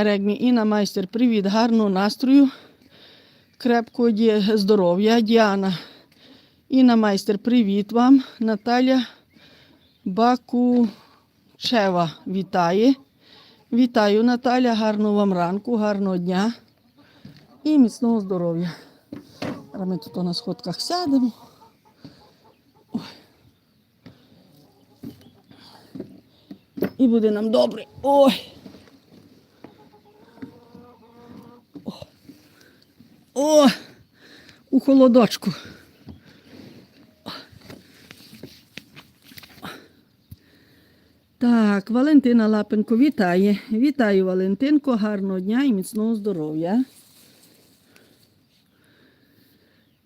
Регмі Інна майстер, привіт, гарного настрою, крепкого здоров'я. Діана. Інна майстер, привіт вам. Наталя Бакучева вітає. Вітаю, Наталя, гарного вам ранку, гарного дня і міцного здоров'я. Ми тут на сходках сядемо. І буде нам добре. Ой. О, у холодочку. Так, Валентина Лапенко вітає. Вітаю, Валентинко, гарного дня і міцного здоров'я.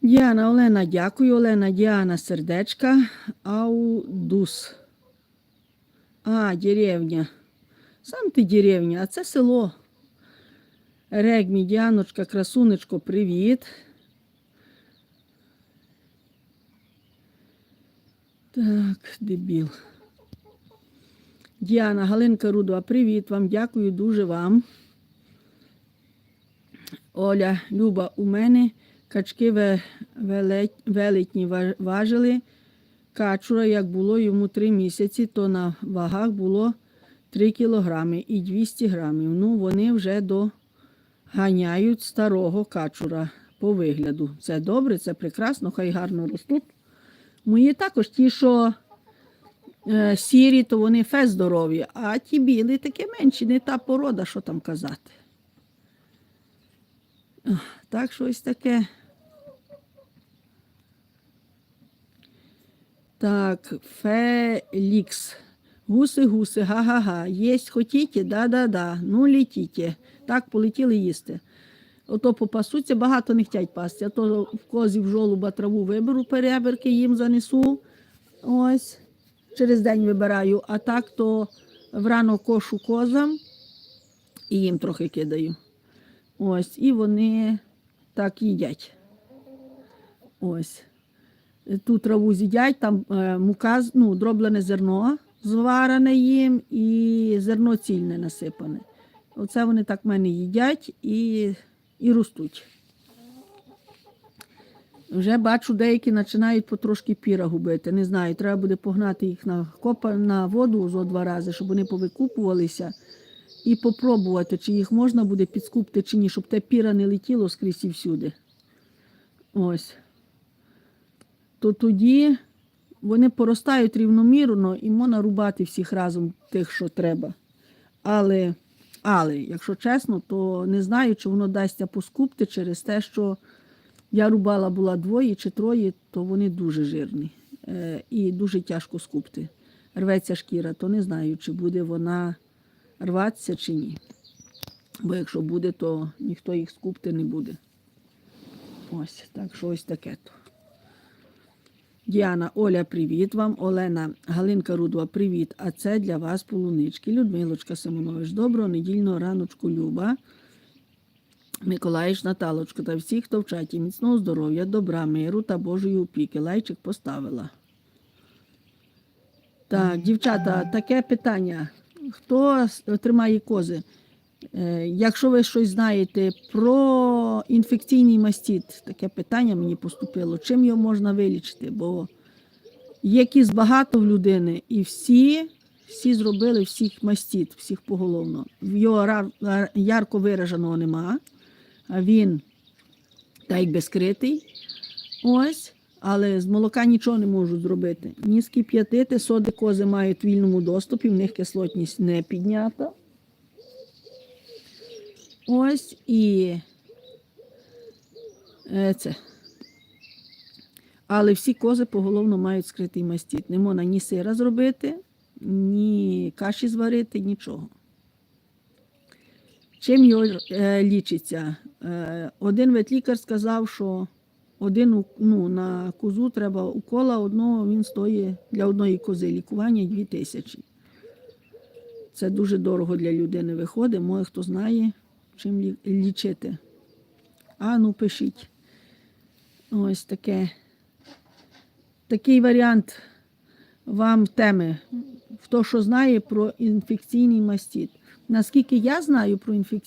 Діана Олена, дякую. Олена Діана Сердечка. Аудус. А, деревня. Сам ти деревня, а це село. Регмі, Діаночка, красунечко, привіт. Так, дебіл. Діана, Галинка Рудова, привіт вам, дякую дуже вам. Оля, Люба, у мене качки велетні важили. Качура, як було йому три місяці, то на вагах було 3 кілограми і 200 грамів. Ну, вони вже до ганяють старого качура по вигляду. Це добре, це прекрасно, хай гарно ростуть. Мої також ті, що е, сірі, то вони фе здорові, а ті білі такі менші, не та порода, що там казати. Так, щось таке. Так, Фелікс. Гуси-гуси, га-га-га. Єсть хотіте? Да-да-да. Ну, літіте. Так, полетіли їсти. Ото попасуться, багато не хочуть пасти. А то в козі в жолуба траву виберу, перебірки їм занесу. Ось. Через день вибираю. А так то врано кошу козам і їм трохи кидаю. Ось. І вони так їдять. Ось. Ту траву з'їдять, там е, мука, ну, дроблене зерно зварене їм і зерно цільне насипане. Оце вони так в мене їдять і, і ростуть. Вже бачу, деякі починають потрошки піра губити. Не знаю, треба буде погнати їх на, копа, на воду зо два рази, щоб вони повикупувалися і попробувати, чи їх можна буде підскупити, чи ні, щоб те піра не летіло скрізь і всюди. Ось то тоді вони поростають рівномірно і можна рубати всіх разом тих, що треба. Але, але, якщо чесно, то не знаю, чи воно дасться поскупти через те, що я рубала була двоє чи троє, то вони дуже жирні е, і дуже тяжко скупти. Рветься шкіра, то не знаю, чи буде вона рватися чи ні. Бо якщо буде, то ніхто їх скупти не буде. Ось, так що ось таке то. Діана, Оля, привіт вам. Олена, Галинка Рудова, привіт. А це для вас полунички. Людмилочка Симонович, доброго недільного раночку, Люба. Миколаївич, Наталочка та всі, хто в чаті. Міцного здоров'я, добра, миру та Божої опіки. Лайчик поставила. Так, дівчата, таке питання. Хто тримає кози? Е, Якщо ви щось знаєте про інфекційний мастит, таке питання мені поступило, чим його можна вилічити? Бо є кіз багато в людини, і всі, всі зробили всіх мастит, всіх поголовно. Його ярко вираженого нема, а він та якби скритий. Ось. Але з молока нічого не можуть зробити. Ні скип'ятити, соди кози мають в вільному доступі, в них кислотність не піднята. Ось і е, це. Але всі кози поголовно мають скритий мастит. Не можна ні сира зробити, ні каші зварити, нічого. Чим його е, лічиться? Е, один ветлікар сказав, що один ну, на козу треба укола одного, він стоїть для одної кози лікування 2 тисячі. Це дуже дорого для людини виходить. Може, хто знає, чим лічити. А ну пишіть. Ось таке. Такий варіант вам теми. Хто що знає про інфекційний мастіт. Наскільки я знаю про інфекційні